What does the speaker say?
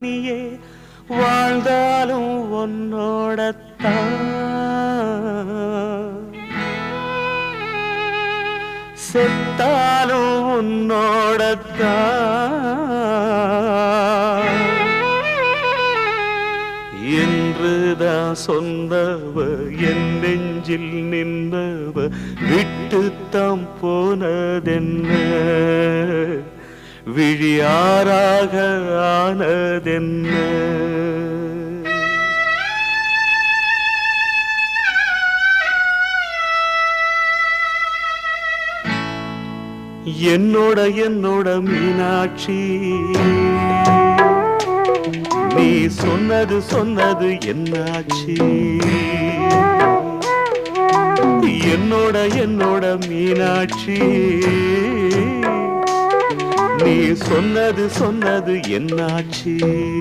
நீயே வாழ்ந்தாலும் உன்னோடத்தான். செத்தாலும் உன்னோடத்தான். என்றுதான் சொன்னவ என் நெஞ்சில் நின்றவ விட்டுத்தான் போனதென்ன? விழியாராக ஆனதென்ன? என்னோட என்னோட மீனாட்சி நீ சொன்னது சொன்னது என்னாச்சு? என்னோட என்னோட மீனாட்சி நீ சொன்னது சொன்னது என்னாச்சு?